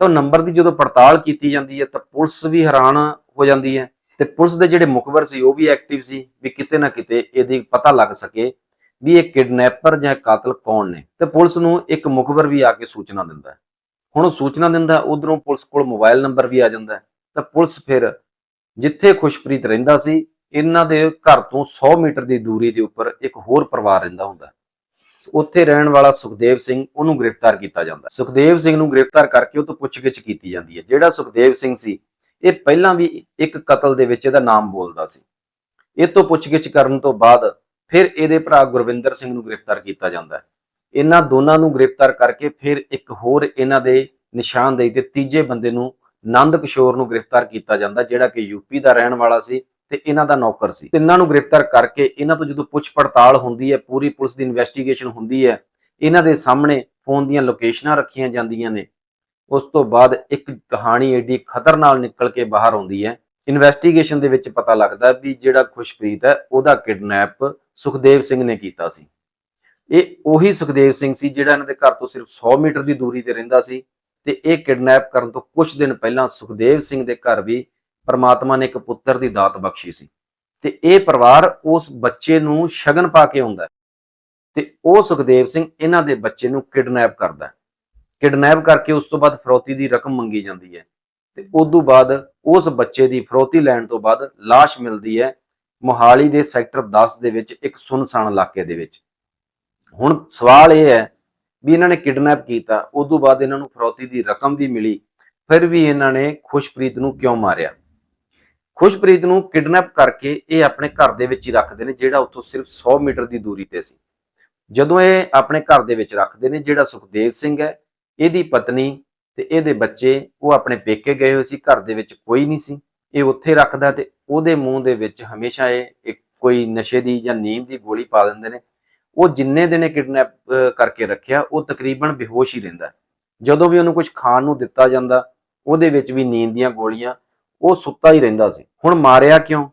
ਤਾਂ ਉਹ ਨੰਬਰ ਦੀ ਜਦੋਂ ਪੜਤਾਲ ਕੀਤੀ ਜਾਂਦੀ ਹੈ, ਤਾਂ ਪੁਲਿਸ ਵੀ ਹੈਰਾਨ ਹੋ ਜਾਂਦੀ ਹੈ ਤੇ ਪੁਲਿਸ ਦੇ ਜਿਹੜੇ ਮੁਖਬਰ ਸੀ, ਉਹ ਵੀ ਐਕਟਿਵ ਸੀ ਵੀ ਕਿਤੇ ਨਾ ਕਿਤੇ ਇਹਦੀ ਪਤਾ ਲੱਗ ਸਕੇ ਵੀ ਇਹ ਕਿਡਨੈਪਰ ਜਾਂ ਕਾਤਲ ਕੌਣ ਨੇ। ਤੇ ਪੁਲਿਸ ਨੂੰ ਇੱਕ ਮੁਖਬਰ ਵੀ ਆ ਕੇ ਸੂਚਨਾ ਦਿੰਦਾ ਹੈ। ਹੁਣ ਸੂਚਨਾ ਦਿੰਦਾ ਉਧਰੋਂ ਪੁਲਿਸ ਕੋਲ ਮੋਬਾਈਲ ਨੰਬਰ ਵੀ ਆ ਜਾਂਦਾ ਤਾਂ ਪੁਲਿਸ ਫਿਰ ਜਿੱਥੇ ਖੁਸ਼ਪ੍ਰੀਤ ਰਹਿੰਦਾ ਸੀ, ਇਹਨਾਂ ਦੇ ਘਰ ਤੋਂ 100 ਮੀਟਰ ਦੀ ਦੂਰੀ ਦੇ ਉੱਪਰ ਇੱਕ ਹੋਰ ਪਰਿਵਾਰ ਰਹਿੰਦਾ ਹੁੰਦਾ ਉੱਥੇ ਰਹਿਣ ਵਾਲਾ ਸੁਖਦੇਵ ਸਿੰਘ ਉਹਨੂੰ ਗ੍ਰਿਫਤਾਰ ਕੀਤਾ ਜਾਂਦਾ ਸੁਖਦੇਵ ਸਿੰਘ ਨੂੰ ਗ੍ਰਿਫਤਾਰ ਕਰਕੇ ਉਹ ਤੋਂ ਪੁੱਛਗਿੱਛ ਕੀਤੀ ਜਾਂਦੀ ਹੈ। ਜਿਹੜਾ ਸੁਖਦੇਵ ਸਿੰਘ ਸੀ, ਇਹ ਪਹਿਲਾਂ ਵੀ ਇੱਕ ਕਤਲ ਦੇ ਵਿੱਚ ਇਹਦਾ ਨਾਮ ਬੋਲਦਾ ਸੀ। ਇਹ ਤੋਂ ਪੁੱਛਗਿੱਛ ਕਰਨ ਤੋਂ ਬਾਅਦ ਫਿਰ ਇਹਦੇ ਭਰਾ ਗੁਰਵਿੰਦਰ ਸਿੰਘ ਨੂੰ ਗ੍ਰਿਫਤਾਰ ਕੀਤਾ ਜਾਂਦਾ ਹੈ। ਇਹਨਾਂ ਦੋਨਾਂ ਨੂੰ ਗ੍ਰਿਫਤਾਰ ਕਰਕੇ ਫਿਰ ਇੱਕ ਹੋਰ ਇਹਨਾਂ ਦੇ ਨਿਸ਼ਾਨਦੇਹੀ ਤੇ ਤੀਜੇ ਬੰਦੇ ਨੂੰ ਨੰਦ ਕਿਸ਼ੋਰ ਨੂੰ ਗ੍ਰਿਫਤਾਰ ਕੀਤਾ ਜਾਂਦਾ, ਜਿਹੜਾ ਕਿ ਯੂਪੀ ਦਾ ਰਹਿਣ ਵਾਲਾ ਸੀ ਤੇ ਇਹਨਾਂ ਦਾ ਨੌਕਰ ਸੀ। ਤਿੰਨਾਂ ਨੂੰ ਗ੍ਰਿਫਤਾਰ ਕਰਕੇ ਇਹਨਾਂ ਤੋਂ ਜਦੋਂ ਪੁੱਛ ਪੜਤਾਲ ਹੁੰਦੀ ਹੈ, ਪੂਰੀ ਪੁਲਿਸ ਦੀ ਇਨਵੈਸਟੀਗੇਸ਼ਨ ਹੁੰਦੀ ਹੈ, ਇਹਨਾਂ ਦੇ ਸਾਹਮਣੇ ਫੋਨ ਦੀਆਂ ਲੋਕੇਸ਼ਨਾਂ ਰੱਖੀਆਂ ਜਾਂਦੀਆਂ ਨੇ। ਉਸ ਤੋਂ ਬਾਅਦ ਇੱਕ ਕਹਾਣੀ ਏਡੀ ਖਤਰਨਾਕ ਨਿਕਲ ਕੇ ਬਾਹਰ ਆਉਂਦੀ ਹੈ। ਇਨਵੈਸਟੀਗੇਸ਼ਨ ਦੇ ਵਿੱਚ ਪਤਾ ਲੱਗਦਾ ਵੀ ਜਿਹੜਾ ਖੁਸ਼ਪ੍ਰੀਤ ਹੈ, ਉਹਦਾ ਕਿਡਨੈਪ ਸੁਖਦੇਵ ਸਿੰਘ ਨੇ ਕੀਤਾ ਸੀ। ਇਹ ਉਹੀ ਸੁਖਦੇਵ ਸਿੰਘ ਸੀ ਜਿਹੜਾ ਇਹਨਾਂ ਦੇ ਘਰ ਤੋਂ ਸਿਰਫ 100 ਮੀਟਰ ਦੀ ਦੂਰੀ ਤੇ ਰਹਿੰਦਾ ਸੀ ਤੇ ਇਹ ਕਿਡਨੈਪ ਕਰਨ ਤੋਂ ਕੁਝ ਦਿਨ ਪਹਿਲਾਂ ਸੁਖਦੇਵ ਸਿੰਘ ਦੇ ਘਰ ਵੀ ਪਰਮਾਤਮਾ ਨੇ ਇੱਕ ਪੁੱਤਰ ਦੀ ਦਾਤ ਬਖਸ਼ੀ ਸੀ ਤੇ ਇਹ ਪਰਿਵਾਰ ਉਸ ਬੱਚੇ ਨੂੰ ਸ਼ਗਨ ਪਾ ਕੇ ਆਉਂਦਾ ਤੇ ਉਹ ਸੁਖਦੇਵ ਸਿੰਘ ਇਹਨਾਂ ਦੇ ਬੱਚੇ ਨੂੰ ਕਿਡਨੈਪ ਕਰਦਾ ਹੈ। ਕਿਡਨੈਪ ਕਰਕੇ ਉਸ ਤੋਂ ਬਾਅਦ ਫਰੋਤੀ ਦੀ ਰਕਮ ਮੰਗੀ ਜਾਂਦੀ ਹੈ ਤੇ ਉਸ ਤੋਂ ਬਾਅਦ ਉਸ ਬੱਚੇ ਦੀ ਫਰੋਤੀ ਲੈਣ ਤੋਂ ਬਾਅਦ লাশ ਮਿਲਦੀ ਹੈ ਮੋਹਾਲੀ ਦੇ ਸੈਕਟਰ 10 ਦੇ ਵਿੱਚ ਇੱਕ ਸੁਨਸਾਨ ਇਲਾਕੇ ਦੇ ਵਿੱਚ ਹੁਣ ਸਵਾਲ ਇਹ ਹੈ ਵੀ ਇਹਨਾਂ ਨੇ ਕਿਡਨੈਪ ਕੀਤਾ, ਉਸ ਤੋਂ ਬਾਅਦ ਇਹਨਾਂ ਨੂੰ ਫਰੌਤੀ ਦੀ ਰਕਮ ਵੀ ਮਿਲੀ, ਫਿਰ ਵੀ ਇਹਨਾਂ ਨੇ ਖੁਸ਼ਪ੍ਰੀਤ ਨੂੰ ਕਿਉਂ ਮਾਰਿਆ? ਖੁਸ਼ਪ੍ਰੀਤ ਨੂੰ ਕਿਡਨੈਪ ਕਰਕੇ ਇਹ ਆਪਣੇ ਘਰ ਦੇ ਵਿੱਚ ਹੀ ਰੱਖਦੇ ਨੇ, ਜਿਹੜਾ ਉੱਥੋਂ ਸਿਰਫ 100 ਮੀਟਰ ਦੀ ਦੂਰੀ ਤੇ ਸੀ। ਜਦੋਂ ਇਹ ਆਪਣੇ ਘਰ ਦੇ ਵਿੱਚ ਰੱਖਦੇ ਨੇ, ਜਿਹੜਾ ਸੁਖਦੇਵ ਸਿੰਘ ਹੈ, ਇਹਦੀ ਪਤਨੀ ਤੇ ਇਹਦੇ ਬੱਚੇ, ਉਹ ਆਪਣੇ ਪੇਕੇ ਗਏ ਹੋਏ ਸੀ, ਘਰ ਦੇ ਵਿੱਚ ਕੋਈ ਨਹੀਂ ਸੀ। ਇਹ ਉੱਥੇ ਰੱਖਦਾ ਤੇ ਉਹਦੇ ਮੂੰਹ ਦੇ ਵਿੱਚ ਹਮੇਸ਼ਾ ਇਹ ਕੋਈ ਨਸ਼ੇ ਦੀ ਜਾਂ ਨੀਂਦ ਦੀ ਗੋਲੀ ਪਾ ਦਿੰਦੇ ਨੇ। ਉਹ ਜਿੰਨੇ ਦਿਨ ਕਿਡਨੈਪ ਕਰਕੇ ਰੱਖਿਆ, ਉਹ ਤਕਰੀਬਨ ਬੇਹੋਸ਼ ਹੀ ਰਹਿੰਦਾ ਜਦੋਂ ਵੀ ਉਹਨੂੰ ਕੁਝ ਖਾਣ ਨੂੰ ਦਿੱਤਾ ਜਾਂਦਾ, ਉਹਦੇ ਵਿੱਚ ਵੀ ਨੀਂਦ ਦੀਆਂ ਗੋਲੀਆਂ, ਉਹ ਸੁੱਤਾ ਹੀ ਰਹਿੰਦਾ ਸੀ। ਹੁਣ ਮਾਰਿਆ ਕਿਉਂ?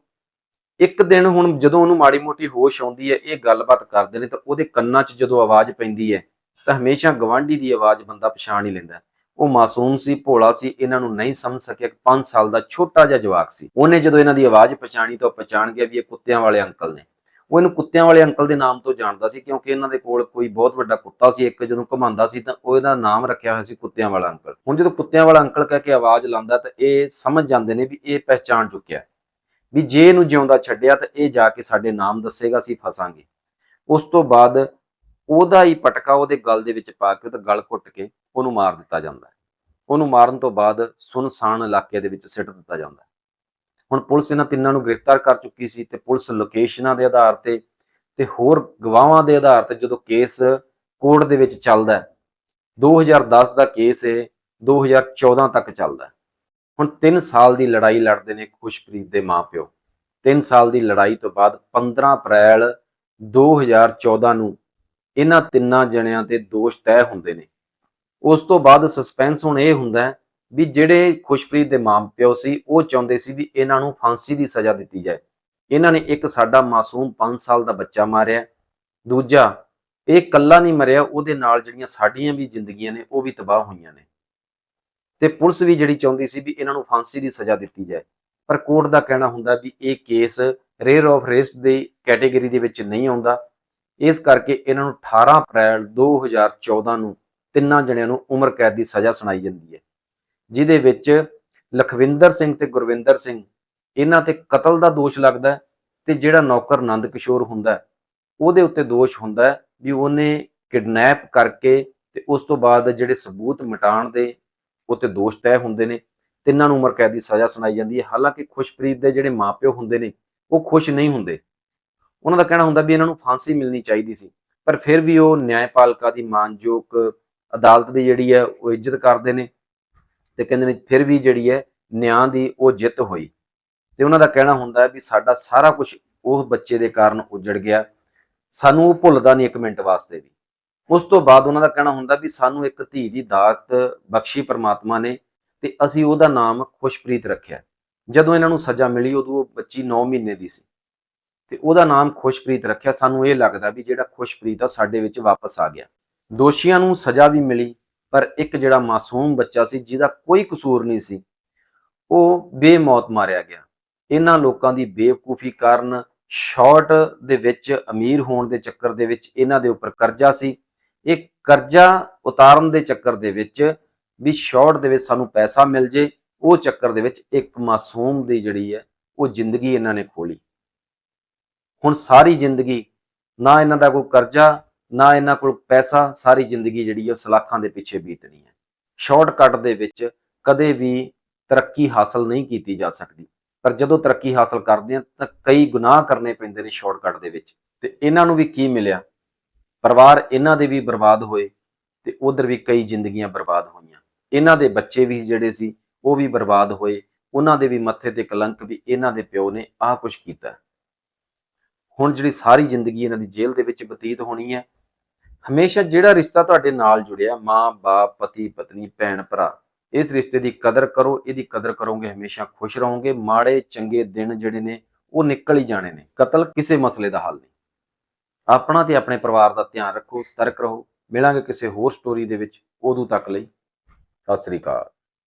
ਇੱਕ ਦਿਨ ਹੁਣ ਜਦੋਂ ਉਹਨੂੰ ਮਾੜੀ ਮੋਟੀ ਹੋਸ਼ ਆਉਂਦੀ ਹੈ, ਇਹ ਗੱਲਬਾਤ ਕਰਦੇ ਨੇ ਤਾਂ ਉਹਦੇ ਕੰਨਾਂ 'ਚ ਜਦੋਂ ਆਵਾਜ਼ ਪੈਂਦੀ ਹੈ, ਤਾਂ ਹਮੇਸ਼ਾ ਗਵਾਂਢੀ ਦੀ ਆਵਾਜ਼ ਬੰਦਾ ਪਛਾਣ ਹੀ ਲੈਂਦਾ ਉਹ ਮਾਸੂਮ ਸੀ, ਭੋਲਾ ਸੀ, ਇਹਨਾਂ ਨੂੰ ਨਹੀਂ ਸਮਝ ਸਕਿਆ ਕਿ 5 ਸਾਲ ਦਾ ਛੋਟਾ ਜਿਹਾ ਜਵਾਕ ਸੀ। ਉਹਨੇ ਜਦੋਂ ਇਹਨਾਂ ਦੀ ਆਵਾਜ਼ ਪਛਾਣੀ ਤਾਂ ਉਹ ਪਛਾਣ ਗਿਆ ਵੀ ਇਹ ਕੁੱਤਿਆਂ ਵਾਲੇ ਅੰਕਲ ਨੇ। ਉਹ ਇਹਨੂੰ ਕੁੱਤਿਆਂ ਵਾਲੇ ਅੰਕਲ ਦੇ ਨਾਮ ਤੋਂ ਜਾਣਦਾ ਸੀ, ਕਿਉਂਕਿ ਇਹਨਾਂ ਦੇ ਕੋਲ ਕੋਈ ਬਹੁਤ ਵੱਡਾ ਕੁੱਤਾ ਸੀ, ਇੱਕ ਜਦੋਂ ਘੁਮਾਉਂਦਾ ਸੀ, ਤਾਂ ਉਹ ਇਹਦਾ ਨਾਮ ਰੱਖਿਆ ਹੋਇਆ ਸੀ ਕੁੱਤਿਆਂ ਵਾਲਾ ਅੰਕਲ। ਹੁਣ ਜਦੋਂ ਕੁੱਤਿਆਂ ਵਾਲਾ ਅੰਕਲ ਕਹਿ ਕੇ ਆਵਾਜ਼ ਲਾਉਂਦਾ, ਤਾਂ ਇਹ ਸਮਝ ਜਾਂਦੇ ਨੇ ਵੀ ਇਹ ਪਹਿਚਾਣ ਚੁੱਕਿਆ ਵੀ ਜੇ ਇਹਨੂੰ ਜਿਉਂਦਾ ਛੱਡਿਆ, ਤਾਂ ਇਹ ਜਾ ਕੇ ਸਾਡੇ ਨਾਮ ਦੱਸੇਗਾ, ਅਸੀਂ ਫਸਾਂਗੇ। ਉਸ ਤੋਂ ਬਾਅਦ ਉਹਦਾ ਹੀ ਪਟਕਾ ਉਹਦੇ ਗਲ ਦੇ ਵਿੱਚ ਪਾ ਕੇ, ਉਹਦਾ ਗਲ ਘੁੱਟ ਕੇ ਉਹਨੂੰ ਮਾਰ ਦਿੱਤਾ ਜਾਂਦਾ ਉਹਨੂੰ ਮਾਰਨ ਤੋਂ ਬਾਅਦ ਸੁਨਸਾਨ ਇਲਾਕੇ ਦੇ ਵਿੱਚ ਸਿੱਟ ਦਿੱਤਾ ਜਾਂਦਾ ਹੁਣ ਪੁਲਿਸ ਇਹਨਾਂ ਤਿੰਨਾਂ ਨੂੰ ਗ੍ਰਿਫਤਾਰ ਕਰ ਚੁੱਕੀ ਸੀ ਤੇ ਪੁਲਿਸ ਲੋਕੇਸ਼ਨਾਂ ਦੇ ਆਧਾਰ ਤੇ ਤੇ ਹੋਰ ਗਵਾਹਾਂ ਦੇ ਆਧਾਰ ਤੇ ਜਦੋਂ ਕੇਸ ਕੋਰਟ ਦੇ ਵਿੱਚ ਚੱਲਦਾ ਹੈ 2010 ਦਾ ਕੇਸ ਹੈ 2014 ਤੱਕ ਚੱਲਦਾ ਹੁਣ 3 ਸਾਲ ਦੀ ਲੜਾਈ ਲੜਦੇ ਨੇ ਖੁਸ਼ਪ੍ਰੀਤ ਦੇ ਮਾਪਿਓ। 3 ਸਾਲ ਦੀ ਲੜਾਈ ਤੋਂ ਬਾਅਦ 15 ਅਪ੍ਰੈਲ 2014 ਨੂੰ ਇਹਨਾਂ ਤਿੰਨਾਂ ਜਣਿਆਂ ਤੇ ਦੋਸ਼ ਤੈਅ ਹੁੰਦੇ ਨੇ। ਉਸ ਤੋਂ ਬਾਅਦ ਸਸਪੈਂਸ ਹੁਣ ਇਹ ਹੁੰਦਾ ਹੈ ਵੀ ਜਿਹੜੇ ਖੁਸ਼ਪ੍ਰੀਤ ਦੇ ਮਾਪਿਓ ਸੀ, ਉਹ ਚਾਹੁੰਦੇ ਸੀ ਵੀ ਇਹਨਾਂ ਨੂੰ ਫਾਂਸੀ ਦੀ ਸਜ਼ਾ ਦਿੱਤੀ ਜਾਏ। ਇਹਨਾਂ ਨੇ ਇੱਕ ਸਾਡਾ ਮਾਸੂਮ 5 ਸਾਲ ਦਾ ਬੱਚਾ ਮਾਰਿਆ। ਦੂਜਾ, ਇਹ ਇਕੱਲਾ ਨਹੀਂ ਮਰਿਆ, ਉਹਦੇ ਨਾਲ ਜਿਹੜੀਆਂ ਸਾਡੀਆਂ ਵੀ ਜ਼ਿੰਦਗੀਆਂ ਨੇ, ਉਹ ਵੀ ਤਬਾਹ ਹੋਈਆਂ ਨੇ। ਤੇ ਪੁਲਿਸ ਵੀ ਜਿਹੜੀ ਚਾਹੁੰਦੀ ਸੀ ਵੀ ਇਹਨਾਂ ਨੂੰ ਫਾਂਸੀ ਦੀ ਸਜ਼ਾ ਦਿੱਤੀ ਜਾਏ। ਪਰ ਕੋਰਟ ਦਾ ਕਹਿਣਾ ਹੁੰਦਾ ਵੀ ਇਹ ਕੇਸ ਰੇਅਰ ਆਫ ਰੇਸਟ ਦੀ ਕੈਟਾਗਰੀ ਦੇ ਵਿੱਚ ਨਹੀਂ ਆਉਂਦਾ। ਇਸ ਕਰਕੇ ਇਹਨਾਂ ਨੂੰ 18 ਅਪ੍ਰੈਲ 2014 ਨੂੰ ਤਿੰਨਾਂ ਜਣਿਆਂ ਨੂੰ ਉਮਰ ਕੈਦ ਦੀ ਸਜ਼ਾ ਸੁਣਾਈ ਜਾਂਦੀ ਹੈ। ਜਿਹਦੇ ਵਿੱਚ ਲਖਵਿੰਦਰ ਸਿੰਘ ਤੇ ਗੁਰਵਿੰਦਰ ਸਿੰਘ, ਇਹਨਾਂ ਤੇ ਕਤਲ ਦਾ ਦੋਸ਼ ਲੱਗਦਾ ਹੈ ਤੇ ਜਿਹੜਾ ਨੌਕਰ ਨੰਦ ਕਿਸ਼ੋਰ ਹੁੰਦਾ ਉਹਦੇ ਉੱਤੇ ਦੋਸ਼ ਹੁੰਦਾ ਵੀ ਉਹਨੇ ਕਿਡਨੈਪ ਕਰਕੇ ਤੇ ਉਸ ਤੋਂ ਬਾਅਦ ਜਿਹੜੇ ਸਬੂਤ ਮਿਟਾਉਣ ਦੇ ਉੱਤੇ ਦੋਸ਼ ਤੈਅ ਹੁੰਦੇ ਨੇ, ਤਿੰਨਾਂ ਨੂੰ ਉਮਰ ਕੈਦ ਦੀ ਸਜ਼ਾ ਸੁਣਾਈ ਜਾਂਦੀ ਹੈ। ਹਾਲਾਂਕਿ ਖੁਸ਼ਪ੍ਰੀਤ ਦੇ ਜਿਹੜੇ ਮਾਪਿਓ ਹੁੰਦੇ ਨੇ, ਉਹ ਖੁਸ਼ ਨਹੀਂ ਹੁੰਦੇ। ਉਹਨਾਂ ਦਾ ਕਹਿਣਾ ਹੁੰਦਾ ਵੀ ਇਹਨਾਂ ਨੂੰ ਫਾਂਸੀ ਮਿਲਣੀ ਚਾਹੀਦੀ ਸੀ, ਪਰ ਫਿਰ ਵੀ ਉਹ ਨਿਆਂਪਾਲਿਕਾ ਦੀ ਮਾਨਯੋਗ ਅਦਾਲਤ ਦੀ ਜਿਹੜੀ ਹੈ, ਉਹ ਇੱਜ਼ਤ ਕਰਦੇ ਨੇ ਤੇ ਕਹਿੰਦੇ ਨੇ ਫਿਰ ਵੀ ਜਿਹੜੀ ਹੈ ਨਿਆਂ ਦੀ ਉਹ ਜਿੱਤ ਹੋਈ। ਤੇ ਉਹਨਾਂ ਦਾ ਕਹਿਣਾ ਹੁੰਦਾ ਵੀ ਸਾਡਾ ਸਾਰਾ ਕੁਝ ਉਹ ਬੱਚੇ ਦੇ ਕਾਰਨ ਉਜੜ ਗਿਆ। ਸਾਨੂੰ ਉਹ ਭੁੱਲਦਾ ਨਹੀਂ ਇੱਕ ਮਿੰਟ ਵਾਸਤੇ ਵੀ। ਉਸ ਤੋਂ ਬਾਅਦ ਉਹਨਾਂ ਦਾ ਕਹਿਣਾ ਹੁੰਦਾ ਵੀ ਸਾਨੂੰ ਇੱਕ ਧੀ ਦੀ ਦਾਤ ਬਖਸ਼ੀ ਪ੍ਰਮਾਤਮਾ ਨੇ ਤੇ ਅਸੀਂ ਉਹਦਾ ਨਾਮ ਖੁਸ਼ਪ੍ਰੀਤ ਰੱਖਿਆ। ਜਦੋਂ ਇਹਨਾਂ ਨੂੰ ਸਜ਼ਾ ਮਿਲੀ ਉਦੋਂ ਉਹ ਬੱਚੀ 9 ਮਹੀਨੇ ਦੀ ਸੀ। ਤੇ ਉਹਦਾ ਨਾਮ ਖੁਸ਼ਪ੍ਰੀਤ ਰੱਖਿਆ। ਸਾਨੂੰ ਇਹ ਲੱਗਦਾ ਵੀ ਜਿਹੜਾ ਖੁਸ਼ਪ੍ਰੀਤ ਆ ਸਾਡੇ ਵਿੱਚ ਵਾਪਸ ਆ ਗਿਆ। ਦੋਸ਼ੀਆਂ ਨੂੰ ਸਜ਼ਾ ਵੀ ਮਿਲੀ। ਪਰ ਇੱਕ ਜਿਹੜਾ ਮਾਸੂਮ ਬੱਚਾ ਸੀ, ਜਿਹਦਾ ਕੋਈ ਕਸੂਰ ਨਹੀਂ ਸੀ, ਉਹ ਬੇਮੌਤ ਮਾਰਿਆ ਗਿਆ। ਇਹਨਾਂ ਲੋਕਾਂ ਦੀ ਬੇਵਕੂਫੀ ਕਾਰਨ ਸ਼ਾਰਟ ਦੇ ਵਿੱਚ, ਅਮੀਰ ਹੋਣ ਦੇ ਚੱਕਰ ਦੇ ਵਿੱਚ ਇਹਨਾਂ ਦੇ ਉੱਪਰ ਕਰਜ਼ਾ ਸੀ। ਇਹ ਕਰਜ਼ਾ ਉਤਾਰਨ ਦੇ ਚੱਕਰ ਦੇ ਵਿੱਚ ਵੀ ਸ਼ਾਰਟ ਦੇ ਵਿੱਚ ਸਾਨੂੰ ਪੈਸਾ ਮਿਲ ਜੇ, ਉਹ ਚੱਕਰ ਦੇ ਵਿੱਚ ਇੱਕ ਮਾਸੂਮ ਦੀ ਜਿਹੜੀ ਹੈ, ਉਹ ਜ਼ਿੰਦਗੀ ਇਹਨਾਂ ਨੇ ਖੋਲੀ। ਹੁਣ ਸਾਰੀ ਜ਼ਿੰਦਗੀ ਨਾ ਇਹਨਾਂ ਦਾ ਕੋਈ ਕਰਜ਼ਾ ਨਾ ਇਹਨਾਂ ਕੋਲ ਪੈਸਾ, ਸਾਰੀ ਜ਼ਿੰਦਗੀ ਜਿਹੜੀ ਹੈ ਉਹ ਸਲਾਖਾਂ ਦੇ ਪਿੱਛੇ ਬੀਤਣੀ ਹੈ। ਸ਼ਾਰਟਕਟ ਦੇ ਵਿੱਚ ਕਦੇ ਵੀ ਤਰੱਕੀ ਹਾਸਲ ਨਹੀਂ ਕੀਤੀ ਜਾ ਸਕਦੀ। ਪਰ ਜਦੋਂ ਤਰੱਕੀ ਹਾਸਲ ਕਰਦੇ ਆ ਤਾਂ ਕਈ ਗੁਨਾਹ ਕਰਨੇ ਪੈਂਦੇ ਨੇ ਸ਼ਾਰਟਕਟ ਦੇ ਵਿੱਚ। ਤੇ ਇਹਨਾਂ ਨੂੰ ਵੀ ਕੀ ਮਿਲਿਆ? ਪਰਿਵਾਰ ਇਹਨਾਂ ਦੇ ਵੀ ਬਰਬਾਦ ਹੋਏ ਤੇ ਉਧਰ ਵੀ ਕਈ ਜ਼ਿੰਦਗੀਆਂ ਬਰਬਾਦ ਹੋਈਆਂ। ਇਹਨਾਂ ਦੇ ਬੱਚੇ ਵੀ ਜਿਹੜੇ ਸੀ, ਉਹ ਵੀ ਬਰਬਾਦ ਹੋਏ। ਉਹਨਾਂ ਦੇ ਵੀ ਮੱਥੇ ਤੇ ਕਲੰਕ ਵੀ ਇਹਨਾਂ ਦੇ ਪਿਓ ਨੇ ਆਹ ਕੁਝ ਕੀਤਾ। ਹੁਣ ਜਿਹੜੀ ਸਾਰੀ ਜ਼ਿੰਦਗੀ ਇਹਨਾਂ ਦੀ ਜੇਲ੍ਹ ਦੇ ਵਿੱਚ ਬਤੀਤ ਹੋਣੀ ਹੈ ਹਮੇਸ਼ਾ ਜਿਹੜਾ ਰਿਸ਼ਤਾ ਤੁਹਾਡੇ ਨਾਲ ਜੁੜਿਆ, ਮਾਂ, ਬਾਪ, ਪਤੀ, ਪਤਨੀ, ਭੈਣ, ਭਰਾ, ਇਸ ਰਿਸ਼ਤੇ ਦੀ ਕਦਰ ਕਰੋ, ਇਹਦੀ ਕਦਰ ਕਰੋਗੇ, ਹਮੇਸ਼ਾ ਖੁਸ਼ ਰਹੋਗੇ, ਮਾੜੇ, ਚੰਗੇ ਦਿਨ ਜਿਹੜੇ ਨੇ, ਉਹ ਨਿਕਲ ਹੀ ਜਾਣੇ ਨੇ। ਕਤਲ ਕਿਸੇ ਮਸਲੇ ਦਾ ਹੱਲ ਨਹੀਂ। ਆਪਣਾ ਤੇ ਆਪਣੇ ਪਰਿਵਾਰ ਦਾ ਧਿਆਨ ਰੱਖੋ, ਸਤਰਕ ਰਹੋ। ਮਿਲਾਂਗੇ ਕਿਸੇ ਹੋਰ ਸਟੋਰੀ ਦੇ ਵਿੱਚ। ਉਦੋਂ ਤੱਕ ਲਈ, ਸਤਿ ਸ੍ਰੀ ਅਕਾਲ।